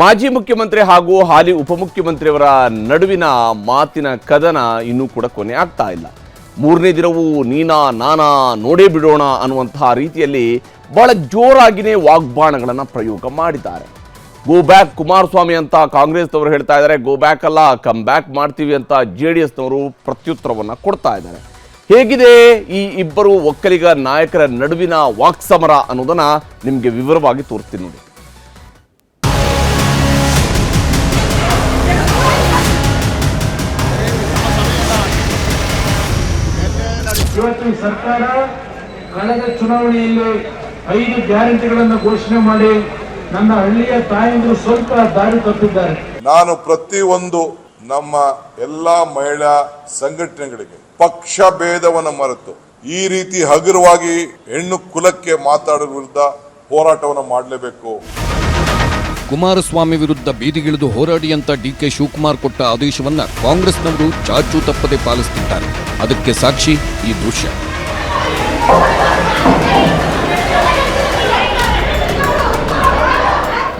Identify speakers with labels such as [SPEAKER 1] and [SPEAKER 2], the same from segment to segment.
[SPEAKER 1] ಮಾಜಿ ಮುಖ್ಯಮಂತ್ರಿ ಹಾಗೂ ಹಾಲಿ ಉಪಮುಖ್ಯಮಂತ್ರಿಯವರ ನಡುವಿನ ಮಾತಿನ ಕದನ ಇನ್ನೂ ಕೂಡ ಕೊನೆ ಆಗ್ತಾ ಇಲ್ಲ. ಮೂರನೇ ದಿನವೂ ನೀನಾ ನಾನಾ ನೋಡೇ ಬಿಡೋಣ ಅನ್ನುವಂತಹ ರೀತಿಯಲ್ಲಿ ಬಹಳ ಜೋರಾಗಿನೇ ವಾಗ್ಬಾಣಗಳನ್ನು ಪ್ರಯೋಗ ಮಾಡಿದ್ದಾರೆ. ಗೋ ಬ್ಯಾಕ್ ಕುಮಾರಸ್ವಾಮಿ ಅಂತ ಕಾಂಗ್ರೆಸ್ನವರು ಹೇಳ್ತಾ ಇದ್ದಾರೆ ಗೋ ಬ್ಯಾಕ್ ಅಲ್ಲ ಕಮ್ ಬ್ಯಾಕ್ ಮಾಡ್ತೀವಿ ಅಂತ ಜೆ ಡಿ ಎಸ್ನವರು ಪ್ರತ್ಯುತ್ತರವನ್ನು ಕೊಡ್ತಾ ಇದ್ದಾರೆ. ಹೇಗಿದೆ ಈ ಇಬ್ಬರು ಒಕ್ಕಲಿಗ ನಾಯಕರ ನಡುವಿನ ವಾಕ್ಸಮರ ಅನ್ನೋದನ್ನು ನಿಮಗೆ ವಿವರವಾಗಿ ತೋರಿಸ್ತೀನಿ ನೋಡಿ.
[SPEAKER 2] ಇವತ್ತು ಸರ್ಕಾರ ಕಳೆದ ಚುನಾವಣೆಯಲ್ಲಿ ಐದು ಗ್ಯಾರಂಟಿಗಳನ್ನು ಘೋಷಣೆ ಮಾಡಿ ನನ್ನ ಹಳ್ಳಿಯ ತಾಯಂದಿರು ಸ್ವಲ್ಪ ದಾರಿ ತಪ್ಪಿದ್ದಾರೆ.
[SPEAKER 3] ನಾನು ಪ್ರತಿಯೊಂದು ನಮ್ಮ ಎಲ್ಲಾ ಮಹಿಳಾ ಸಂಘಟನೆಗಳಿಗೆ ಪಕ್ಷ ಭೇದವನ್ನು ಮರೆತು ಈ ರೀತಿ ಹಗುರವಾಗಿ ಹೆಣ್ಣು ಕುಲಕ್ಕೆ ಮಾತಾಡುವ ವಿರುದ್ಧ ಹೋರಾಟವನ್ನು ಮಾಡಲೇಬೇಕು.
[SPEAKER 4] ಕುಮಾರಸ್ವಾಮಿ ವಿರುದ್ಧ ಬೀದಿಗಿಳಿದು ಹೋರಾಡಿ ಅಂತ ಡಿಕೆ ಶಿವಕುಮಾರ್ ಕೊಟ್ಟ ಆದೇಶವನ್ನ ಕಾಂಗ್ರೆಸ್ನವರು ಚಾಚು ತಪ್ಪದೆ ಪಾಲಿಸುತ್ತಿದ್ದಾರೆ ಅದಕ್ಕೆ ಸಾಕ್ಷಿ ಈ ದೃಶ್ಯ.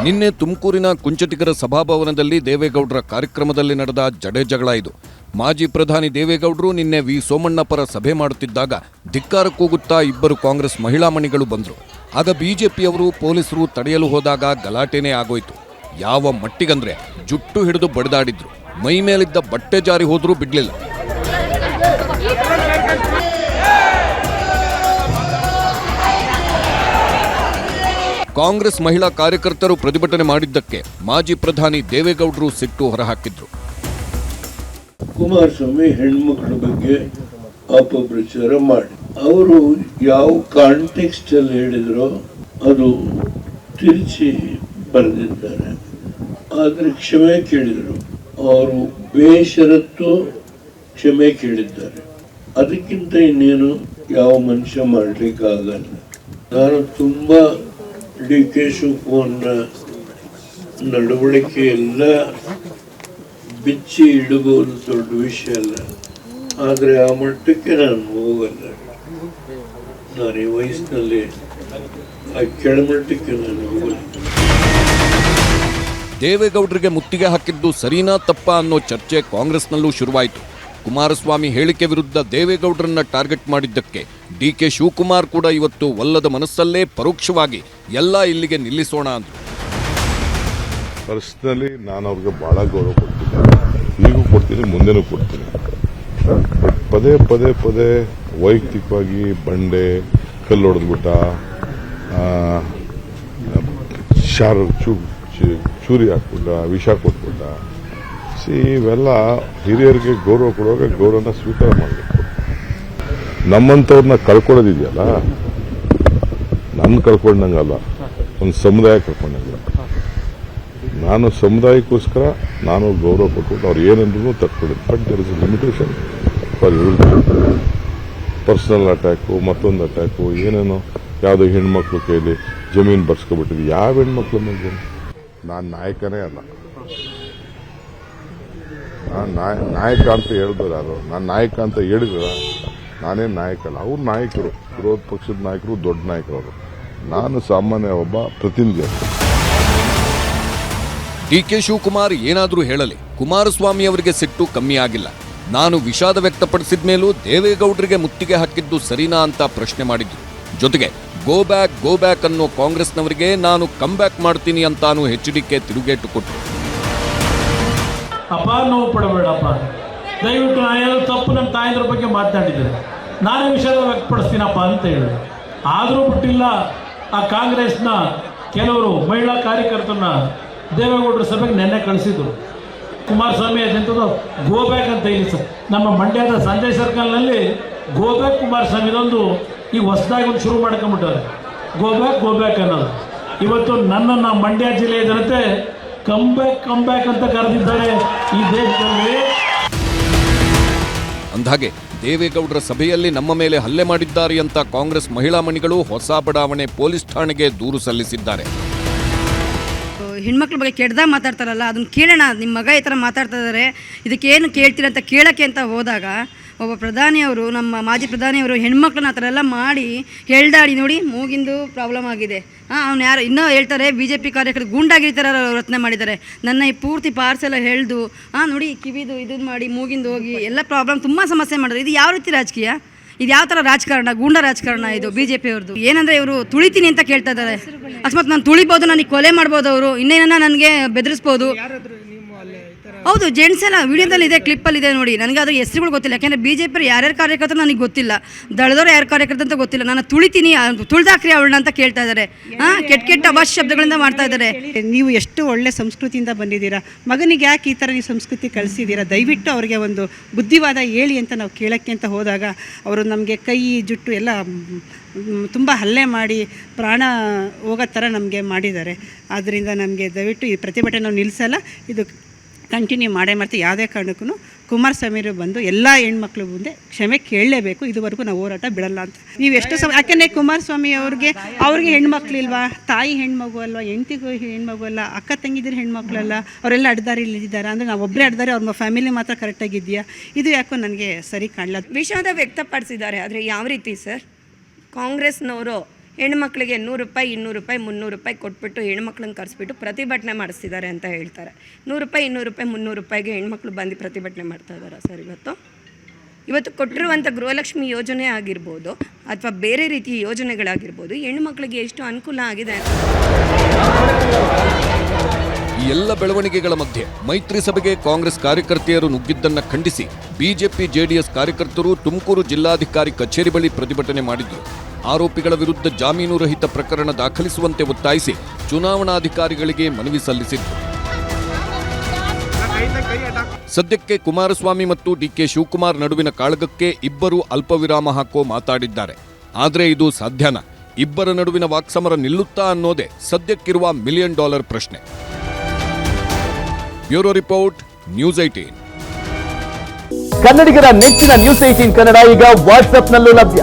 [SPEAKER 4] ನಿನ್ನೆ ತುಮಕೂರಿನ ಕುಂಚಟಿಗರ ಸಭಾಭವನದಲ್ಲಿ ದೇವೇಗೌಡರ ಕಾರ್ಯಕ್ರಮದಲ್ಲಿ ನಡೆದ ಜಡೆ ಜಗಳ ಇದು. ಮಾಜಿ ಪ್ರಧಾನಿ ದೇವೇಗೌಡರು ನಿನ್ನೆ ವಿ. ಸೋಮಣ್ಣ ಪರ ಸಭೆ ಮಾಡುತ್ತಿದ್ದಾಗ ಧಿಕ್ಕಾರ ಕೂಗುತ್ತಾ ಇಬ್ಬರು ಕಾಂಗ್ರೆಸ್ ಮಹಿಳಾ ಮಣಿಗಳು ಬಂದರು. ಆಗ ಬಿಜೆಪಿಯವರು ಪೊಲೀಸರು ತಡೆಯಲು ಹೋದಾಗ ಗಲಾಟೆನೇ ಆಗೋಯ್ತು. ಯಾವ ಮಟ್ಟಿಗಂದ್ರೆ ಜುಟ್ಟು ಹಿಡಿದು ಬಡಿದಾಡಿದ್ರು. ಮೈ ಮೇಲಿದ್ದ ಬಟ್ಟೆ ಜಾರಿ ಹೋದರೂ ಬಿಡ್ಲಿಲ್ಲ. ಕಾಂಗ್ರೆಸ್ ಮಹಿಳಾ ಕಾರ್ಯಕರ್ತರು ಪ್ರತಿಭಟನೆ ಮಾಡಿದ್ದಕ್ಕೆ ಮಾಜಿ ಪ್ರಧಾನಿ ದೇವೇಗೌಡರು ಸಿಟ್ಟು ಹೊರಹಾಕಿದ್ರು.
[SPEAKER 5] ಕುಮಾರಸ್ವಾಮಿ ಹೆಣ್ಮಕ್ಳ ಬಗ್ಗೆ ಅಪಪ್ರಚಾರ ಮಾಡಿ. ಅವರು ಯಾವ ಕಾಂಟೆಕ್ಸ್ಟ್ ಅಲ್ಲಿ ಹೇಳಿದ್ರೋ ಅದು ತಿರುಚಿ ಬರೆದಿದ್ದಾರೆ. ಆದ್ರೆ ಕ್ಷಮೆ ಕೇಳಿದರು. ಅವರು ಬೇಷರತ್ತು ಕ್ಷಮೆ ಕೇಳಿದ್ದಾರೆ. ಅದಕ್ಕಿಂತ ಇನ್ನೇನು ಯಾವ ಮನುಷ್ಯ ಮಾಡಲಿಕ್ಕಾಗಲ್ಲ. ನಾನು ತುಂಬಾ ಡಿ ಕೆ ಶಿವಕುಮಾರ್ನ ನಡವಳಿಕೆ ಎಲ್ಲ ಬಿಚ್ಚಿ ಇಡಬಹುದು ದೊಡ್ಡ ವಿಷಯ ಅಲ್ಲ. ಆದರೆ ಆ ಮಟ್ಟಕ್ಕೆ ನಾನು ಹೋಗಲ್ಲ. ನಾನು ಈ ವಯಸ್ಸಿನಲ್ಲಿ ಆ ಕೆಳಮಟ್ಟಕ್ಕೆ ನಾನು ಹೋಗಲ್ಲ.
[SPEAKER 4] ದೇವೇಗೌಡರಿಗೆ ಮುತ್ತಿಗೆ ಹಾಕಿದ್ದು ಸರಿನಾ ತಪ್ಪ ಅನ್ನೋ ಚರ್ಚೆ ಕಾಂಗ್ರೆಸ್ನಲ್ಲೂ ಶುರುವಾಯಿತು. ಕುಮಾರಸ್ವಾಮಿ ಹೇಳಿಕೆ ವಿರುದ್ಧ ದೇವೇಗೌಡರನ್ನ ಟಾರ್ಗೆಟ್ ಮಾಡಿದ್ದಕ್ಕೆ ಡಿ ಕೆ ಶಿವಕುಮಾರ್ ಕೂಡ ಇವತ್ತು ಒಲ್ಲದ ಮನಸ್ಸಲ್ಲೇ ಪರೋಕ್ಷವಾಗಿ ಎಲ್ಲ ಇಲ್ಲಿಗೆ ನಿಲ್ಲಿಸೋಣ ಅಂದರು.
[SPEAKER 3] ಪರ್ಸನಲಿ ನಾನು ಅವ್ರಿಗೆ ಬಹಳ ಗೌರವ ಕೊಡ್ತೀನಿ ಈಗೂ ಕೊಡ್ತೀನಿ, ಮುಂದೆನೂ ಕೊಡ್ತೀನಿ. ಪದೇ ಪದೇ ಪದೇ ವೈಯಕ್ತಿಕವಾಗಿ ಬಂಡೆ, ಕಲ್ಲು ಹೊಡೆದ್ಬಿಟ್ಟ ಶಾರು ಚೂ ಚೂರಿ ಹಾಕ್ಬಿಟ್ಟ, ವಿಷ ಕೊಟ್ಬಿಟ್ಟ ಸಿ ಇವೆಲ್ಲ ಹಿರಿಯರಿಗೆ ಗೌರವ ಕೊಡುವಾಗ ಗೌರವನ ಸ್ವೀಕಾರ ಮಾಡಬೇಕು. ನಮ್ಮಂಥವ್ರನ್ನ ಕಳ್ಕೊಳ್ಳೋದಿದೆಯಲ್ಲ? ನನ್ನ ಕಳ್ಕೊಂಡಂಗಲ್ಲ. ಒಂದು ಸಮುದಾಯ ಕಳ್ಕೊಂಡಂಗ ನಾನು ಸಮುದಾಯಕ್ಕೋಸ್ಕರ ನಾನು ಗೌರವ ಕೊಟ್ಬಿಟ್ಟು ಅವ್ರು ಏನಂದ್ರೂ ತಕ್ಕೊಳ್ಳಿ but there is limitation for personal attack ಮತ್ತೊಂದು ಅಟ್ಯಾಕು ಏನೇನೋ ಯಾವುದೋ ಹೆಣ್ಮಕ್ಳು ಕೈಲಿ ಜಮೀನು ಬರ್ಸ್ಕೊಬಿಟ್ಟಿದ್ವಿ. ಯಾವ ಹೆಣ್ಮಕ್ಳು ನಾನು ನಾಯಕನೇ ಅಲ್ಲ. ನಾನು ನಾಯ, ನಾಯಕ ಅಂತ ಹೇಳಿದ್ರು ಯಾರು? ನಾನು ನಾಯಕ ಅಂತ ಹೇಳಿದ್ರ ನಾನೇ ನಾಯಕ ಅಲ್ಲ ಅವ್ರು ನಾಯಕರು. ವಿರೋಧ ಪಕ್ಷದ ನಾಯಕರು ದೊಡ್ಡ ನಾಯಕರು ಅವರು. ನಾನು ಸಾಮಾನ್ಯ ಒಬ್ಬ ಪ್ರತಿನಿಧಿ. ಡಿ
[SPEAKER 4] ಕೆ ಶಿವಕುಮಾರ್ ಏನಾದರೂ ಹೇಳಲಿ. ಕುಮಾರಸ್ವಾಮಿ ಅವರಿಗೆ ಸಿಟ್ಟು ಕಮ್ಮಿ ಆಗಿಲ್ಲ. ನಾನು ವಿಷಾದ ವ್ಯಕ್ತಪಡಿಸಿದ ಮೇಲೂ ದೇವೇಗೌಡರಿಗೆ ಮುತ್ತಿಗೆ ಹಾಕಿದ್ದು ಸರಿನಾ ಅಂತ ಪ್ರಶ್ನೆ ಮಾಡಿದ್ದು ಜೊತೆಗೆ, ಗೋ ಬ್ಯಾಕ್ ಗೋ ಬ್ಯಾಕ್ ಅನ್ನೋ ಕಾಂಗ್ರೆಸ್ನವರಿಗೆ ನಾನು ಕಮ್ ಬ್ಯಾಕ್ ಮಾಡ್ತೀನಿ ಅಂತಾನು ಎಚ್ ಡಿಕೆ ತಿರುಗೇಟು ಕೊಟ್ಟರು
[SPEAKER 2] ಅಪ್ಪ, ನೋವು ಪಡಬೇಡಪ್ಪ. ದಯವಿಟ್ಟು ನಾನು ಏನೋ ತಪ್ಪು ನನ್ನ ತಾಯಂದ್ರ ಬಗ್ಗೆ ಮಾತನಾಡಿದ್ದಾರೆ ನಾನೇ ವಿಷಯ ವ್ಯಕ್ತಪಡಿಸ್ತೀನಪ್ಪ ಅಂತ ಹೇಳಿದೆ ಆದರೂ ಬಿಟ್ಟಿಲ್ಲ, ಆ ಕಾಂಗ್ರೆಸ್ನ ಕೆಲವರು ಮಹಿಳಾ ಕಾರ್ಯಕರ್ತರನ್ನ ದೇವೇಗೌಡರ ಸಭೆಗೆ ನೆನ್ನೆ ಕಳಿಸಿದ್ರು. ಕುಮಾರಸ್ವಾಮಿ ಅದೆಂಥದ್ದು ಗೋಬ್ಯಾಕ್ ಅಂತ ಇಲ್ಲಿ ಸರ್. ನಮ್ಮ ಮಂಡ್ಯದ ಸಂಜಯ್ ಸರ್ಕಲ್ನಲ್ಲಿ ಗೋಬ್ಯಾಕ್ ಕುಮಾರಸ್ವಾಮಿ ಇದೊಂದು ಈಗ ಹೊಸದಾಗಿ ಒಂದು ಶುರು ಮಾಡ್ಕೊಂಬಿಟ್ಟವ್ರೆ ಗೋಬ್ಯಾಕ್ ಗೋಬ್ಯಾಕ್ ಅನ್ನೋದು. ಇವತ್ತು ನನ್ನನ್ನು ಮಂಡ್ಯ ಜಿಲ್ಲೆಯ ಜನತೆ ಕಂಬ್ಯಾಕ್ ಕಂಬ್ಯಾಕ್ ಅಂತ ಕರೆದಿದ್ದಾರೆ ಈ ದೇಶದಲ್ಲಿ.
[SPEAKER 4] ಅಂದ್ಹಾಗೆ ದೇವೇಗೌಡರ ಸಭೆಯಲ್ಲಿ ನಮ್ಮ ಮೇಲೆ ಹಲ್ಲೆ ಮಾಡಿದ್ದಾರೆ ಅಂತ ಕಾಂಗ್ರೆಸ್ ಮಹಿಳಾ ಮಣಿಗಳು ಹೊಸ ಬಡಾವಣೆ ಪೊಲೀಸ್ ಠಾಣೆಗೆ ದೂರು ಸಲ್ಲಿಸಿದ್ದಾರೆ.
[SPEAKER 6] ಹೆಣ್ಮಕ್ಳ ಬಗ್ಗೆ ಕೆಡ್ದಾಗ ಮಾತಾಡ್ತಾರಲ್ಲ ಅದನ್ನ ಕೇಳೋಣ ನಿಮ್ಮ ಮಗ ಈ ಥರ ಮಾತಾಡ್ತಾ ಇದ್ದಾರೆ ಇದಕ್ಕೇನು ಏನು ಕೇಳ್ತೀರ ಅಂತ ಕೇಳೋಕ್ಕೆ ಅಂತ ಹೋದಾಗ ಒಬ್ಬ ಪ್ರಧಾನಿಯವರು ನಮ್ಮ ಮಾಜಿ ಪ್ರಧಾನಿಯವರು ಹೆಣ್ಮಕ್ಳನ್ನ ಆ ಥರ ಎಲ್ಲ ಮಾಡಿ ಹೇಳ್ದಾಡಿ ನೋಡಿ ಮೂಗಿಂದು ಪ್ರಾಬ್ಲಮ್ ಆಗಿದೆ. ಹಾಂ ಅವ್ನು ಯಾರು ಇನ್ನೂ ಹೇಳ್ತಾರೆ ಬಿ ಜೆ ಪಿ ಕಾರ್ಯಕರ್ತರು ಗೂಂಡಾಗಿರಿ ಥರ ರಚನೆ ಮಾಡಿದ್ದಾರೆ. ನನ್ನ ಈ ಪೂರ್ತಿ ಪಾರ್ಸೆಲ್ ಹೇಳ್ದು ಹಾಂ ನೋಡಿ ಕಿವಿದು ಇದನ್ನು ಮಾಡಿ ಮೂಗಿಂದು ಹೋಗಿ ಎಲ್ಲ ಪ್ರಾಬ್ಲಮ್ ತುಂಬ ಸಮಸ್ಯೆ ಮಾಡಿದ್ರು. ಇದು ಯಾವ ರೀತಿ ರಾಜಕೀಯ? ಇದು ಯಾವ ಥರ ರಾಜಕಾರಣ, ಗೂಂಡ ರಾಜಕಾರಣ ಇದು ಬಿ ಜೆ ಪಿಯವ್ರದ್ದು ಏನಂದರೆ ಇವರು ತುಳಿತೀನಿ ಅಂತ ಕೇಳ್ತಾ ಇದ್ದಾರೆ. ಅಕಸ್ಮಾತ್ ನಾನು ತುಳಿಬೋದು ನನಗೆ ಕೊಲೆ ಮಾಡ್ಬೋದು ಅವರು ಇನ್ನೇನ ನನಗೆ ಬೆದರಿಸ್ಬೋದು. ಹೌದು ಜೆಂಟ್ಸ್ ಎಲ್ಲ ವಿಡಿಯೋದಲ್ಲಿ ಇದೆ ಕ್ಲಿಪ್ಪಲ್ಲಿ ಇದೆ ನೋಡಿ. ನನಗೆ ಅದು ಹೆಸರುಗಳು ಗೊತ್ತಿಲ್ಲ. ಯಾಕೆಂದರೆ ಬಿ ಜೆ ಪಿ ಯಾರ್ಯಾರು ಕಾರ್ಯಕರ್ತರು ನನಗೆ ಗೊತ್ತಿಲ್ಲ. ದಳದವ್ರು ಯಾರು ಕಾರ್ಯಕರ್ತ ಅಂತ ಗೊತ್ತಿಲ್ಲ. ನಾನು ತುಳಿತೀನಿ ತುಳಿದಾಕ್ರಿ ಅವಳನ್ನ ಅಂತ ಕೇಳ್ತಾ ಇದ್ದಾರೆ. ಹಾಂ ಕೆಟ್ಟ ಕೆಟ್ಟ ಅವಾಶ ಶಬ್ದಗಳಿಂದ ಮಾಡ್ತಾ ಇದ್ದಾರೆ.
[SPEAKER 7] ನೀವು ಎಷ್ಟು ಒಳ್ಳೆ ಸಂಸ್ಕೃತಿಯಿಂದ ಬಂದಿದ್ದೀರಾ? ಮಗನಿಗೆ ಯಾಕೆ ಈ ಥರ ನೀವು ಸಂಸ್ಕೃತಿ ಕಳಿಸಿದ್ದೀರಾ? ದಯವಿಟ್ಟು ಅವರಿಗೆ ಒಂದು ಬುದ್ಧಿವಾದ ಹೇಳಿ ಅಂತ ನಾವು ಕೇಳೋಕ್ಕೆ ಅಂತ ಹೋದಾಗ ಅವರು ನಮಗೆ ಕೈ ಜುಟ್ಟು ಎಲ್ಲ ತುಂಬ ಹಲ್ಲೆ ಮಾಡಿ ಪ್ರಾಣ ಹೋಗೋ ಥರ ನಮಗೆ ಮಾಡಿದ್ದಾರೆ. ಆದ್ದರಿಂದ ನಮಗೆ ದಯವಿಟ್ಟು ಈ ಪ್ರತಿಭಟನೆ ನಾವು ನಿಲ್ಲಿಸಲ್ಲ ಇದು ಕಂಟಿನ್ಯೂ ಮಾಡೇ ಮಾಡ್ತೀವಿ. ಯಾವುದೇ ಕಾರಣಕ್ಕೂ ಕುಮಾರಸ್ವಾಮಿರು ಬಂದು ಎಲ್ಲ ಹೆಣ್ಮಕ್ಳು ಮುಂದೆ ಕ್ಷಮೆ ಕೇಳಲೇಬೇಕು. ಇದುವರೆಗೂ ನಾವು ಹೋರಾಟ ಬಿಡಲ್ಲ ಅಂತ. ನೀವು ಎಷ್ಟು ಸಮ ಯಾಕೆಂದರೆ ಕುಮಾರಸ್ವಾಮಿ ಅವ್ರಿಗೆ ಅವ್ರಿಗೆ ಹೆಣ್ಮಕ್ಳಿಲ್ವಾ ತಾಯಿ ಹೆಣ್ಮಗು ಅಲ್ವಾ? ಹೆಂಡತಿಗೂ ಹೆಣ್ಮಗು ಅಲ್ಲ? ಅಕ್ಕ ತಂಗಿದಿರು ಹೆಣ್ಮಕ್ಳಲ್ಲ ಅವರೆಲ್ಲ ಅಡ್ಡದಾರಿ ಇದ್ದಾರೆ ಅಂದರೆ ನಾವು ಒಬ್ಬರೇ ಅಡ್ದಾರೆ ಅವ್ರ ಫ್ಯಾಮಿಲಿ ಮಾತ್ರ ಕರೆಕ್ಟಾಗಿದೆಯಾ ಇದು ಯಾಕೋ ನನಗೆ ಸರಿ ಕಾಣಲ್ಲ
[SPEAKER 8] ವಿಷಾದ ವ್ಯಕ್ತಪಡಿಸಿದ್ದಾರೆ. ಆದರೆ ಯಾವ ರೀತಿ ಸರ್? ಕಾಂಗ್ರೆಸ್ನವರು ಹೆಣ್ಮಕ್ಳಿಗೆ ನೂರು ರೂಪಾಯಿ, ಇನ್ನೂರು ರೂಪಾಯಿ, ಮುನ್ನೂರು ರೂಪಾಯಿ ಕೊಟ್ಬಿಟ್ಟು ಹೆಣ್ಮಕ್ಳನ್ನ ಕರೆಸ್ಬಿಟ್ಟು ಪ್ರತಿಭಟನೆ ಮಾಡಿಸ್ತಿದ್ದಾರೆ ಅಂತ ಹೇಳ್ತಾರೆ. ನೂರು ರೂಪಾಯಿ, ಇನ್ನೂರು ರೂಪಾಯಿ, ಮುನ್ನೂರು ರೂಪಾಯಿಗೆ ಹೆಣ್ಮಕ್ಳು ಬಂದು ಪ್ರತಿಭಟನೆ ಮಾಡ್ತಾ ಇದ್ದಾರೆ ಸರ್ ಇವತ್ತು? ಇವತ್ತು ಕೊಟ್ಟಿರುವಂಥ ಗೃಹಲಕ್ಷ್ಮಿ ಯೋಜನೆ ಆಗಿರ್ಬೋದು ಅಥವಾ ಬೇರೆ ರೀತಿಯ ಯೋಜನೆಗಳಾಗಿರ್ಬೋದು ಹೆಣ್ಮಕ್ಳಿಗೆ ಎಷ್ಟು ಅನುಕೂಲ ಆಗಿದೆ
[SPEAKER 4] ಈ ಎಲ್ಲ ಬೆಳವಣಿಗೆಗಳ ಮಧ್ಯೆ ಮೈತ್ರಿ ಸಭೆಗೆ ಕಾಂಗ್ರೆಸ್ ಕಾರ್ಯಕರ್ತೆಯರು ನುಗ್ಗಿದ್ದನ್ನು ಖಂಡಿಸಿ ಬಿಜೆಪಿ, ಜೆಡಿಎಸ್ ಕಾರ್ಯಕರ್ತರು ತುಮಕೂರು ಜಿಲ್ಲಾಧಿಕಾರಿ ಕಚೇರಿ ಬಳಿ ಪ್ರತಿಭಟನೆ ಮಾಡಿದ್ರು. ಆರೋಪಿಗಳ ವಿರುದ್ಧ ಜಾಮೀನು ರಹಿತ ಪ್ರಕರಣ ದಾಖಲಿಸುವಂತೆ ಒತ್ತಾಯಿಸಿ ಚುನಾವಣಾಧಿಕಾರಿಗಳಿಗೆ ಮನವಿ ಸಲ್ಲಿಸಿತ್ತು ಸದ್ಯಕ್ಕೆ ಕುಮಾರಸ್ವಾಮಿ ಮತ್ತು ಡಿಕೆ ಶಿವಕುಮಾರ್ ನಡುವಿನ ಕಾಳಗಕ್ಕೆ ಇಬ್ಬರು ಅಲ್ಪವಿರಾಮ ಹಾಕೋ ಮಾತಾಡಿದ್ದಾರೆ. ಆದರೆ ಇದು ಸಾಧ್ಯನಾ? ಇಬ್ಬರ ನಡುವಿನ ವಾಕ್ಸಮರ ನಿಲ್ಲುತ್ತಾ ಅನ್ನೋದೇ ಸದ್ಯಕ್ಕಿರುವ ಮಿಲಿಯನ್ ಡಾಲರ್ ಪ್ರಶ್ನೆ. ಬ್ಯೂರೋ ರಿಪೋರ್ಟ್, ನ್ಯೂಸ್ ಐಟೀನ್
[SPEAKER 9] ಕನ್ನಡಿಗರ ನೆಚ್ಚಿನ ನ್ಯೂಸ್ ಏಟೀನ್ ಕನ್ನಡ ಈಗ ವಾಟ್ಸ್ಆಪ್ನಲ್ಲೂ ಲಭ್ಯ.